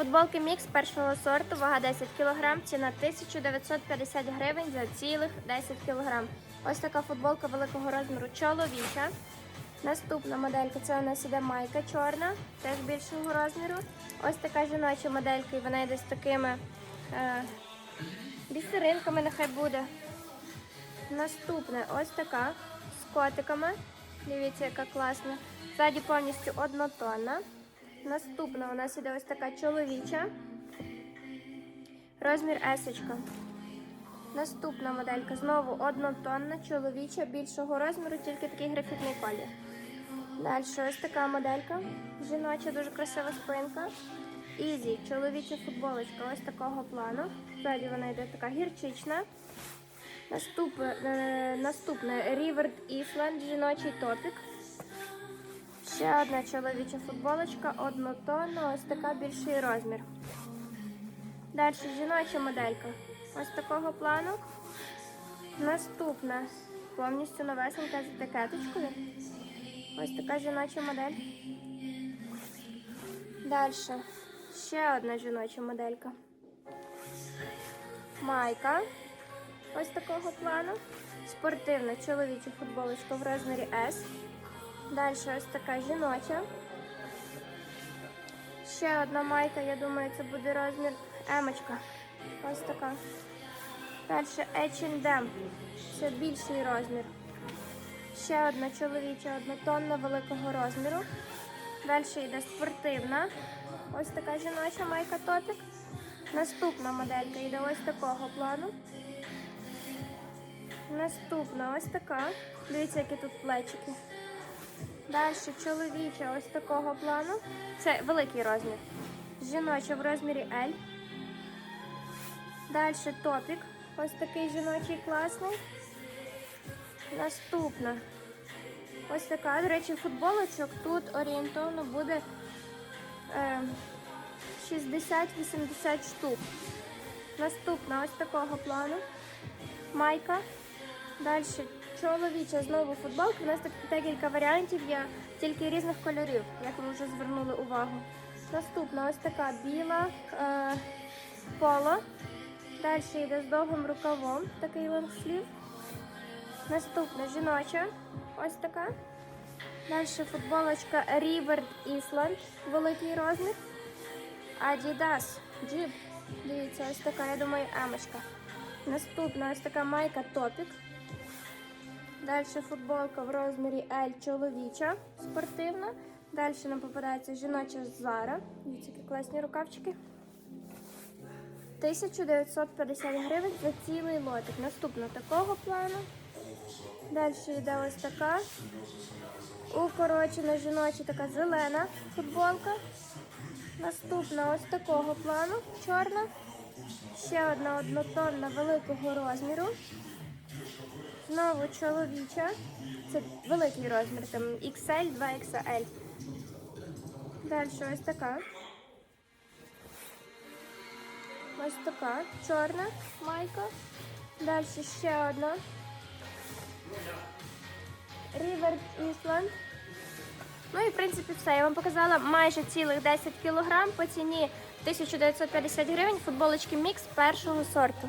Футболки мікс першого сорту, вага 10 кг, ціна 1950 гривень за цілих 10 кг. Ось така футболка великого розміру чоловіча. Наступна моделька це у нас іде майка чорна, теж більшого розміру. Ось така жіноча моделька, і вона йде з такими е, бісеринками, нехай буде. Наступна ось така з котиками. Дивіться, яка класна. Ззаді повністю однотонна. Наступна у нас іде ось така чоловіча. Розмір есочка. Наступна моделька знову однотонна, чоловіча, більшого розміру, тільки такий графітний колір. Далі ось така моделька. Жіноча, дуже красива спинка. Ізі, чоловіча футболочка ось такого плану. Ззаді вона йде така гірчична. Наступне, е, наступне River Island, жіночий топік. Ще одна чоловіча футболочка, однотонна, ось така більший розмір. Далі жіноча моделька. Ось такого плану. Наступна повністю новесенька з етикеточкою. Ось така жіноча модель. Далі ще одна жіноча моделька. Майка. Ось такого плану. Спортивна чоловіча футболочка в розмірі S. Далі ось така жіноча. Ще одна майка, я думаю, це буде розмір емочка. Ось така. Далі H&M. Це більший розмір. Ще одна чоловіча однотонна великого розміру. Далі йде спортивна. Ось така жіноча майка топік. Наступна моделька йде ось такого плану. Наступна ось така. Дивіться, які тут плечики. Далі чоловіча ось такого плану. Це великий розмір. Жіноча в розмірі L. Далі топік. Ось такий жіночий класний. Наступна. Ось така, до речі, футболочок тут орієнтовно буде е, 60-80 штук. Наступна ось такого плану. Майка. Далі чоловіча знову футболка. У нас так декілька варіантів є, тільки різних кольорів, як ви вже звернули увагу. Наступна ось така біла е, поло. Далі йде з довгим рукавом, такий лонгслів. Наступна жіноча, ось така. Далі футболочка River Island, великий розмір. Adidas Jeep. Дивіться, ось така, я думаю, емочка. Наступна ось така майка Топік. Далі футболка в розмірі L чоловіча, спортивна. Далі нам попадається жіноча Zara. Дивіться, які класні рукавчики. 1950 гривень за цілий лотик. Наступна такого плану. Далі йде ось така. Укорочена жіноча така зелена футболка. Наступна ось такого плану, чорна. Ще одна однотонна великого розміру. Знову чоловіча. Це великий розмір, там XL, 2XL. Далі ось така. Ось така чорна майка. Далі ще одна. River Island. Ну і в принципі все. Я вам показала майже цілих 10 кг по ціні 1950 гривень футболочки мікс першого сорту.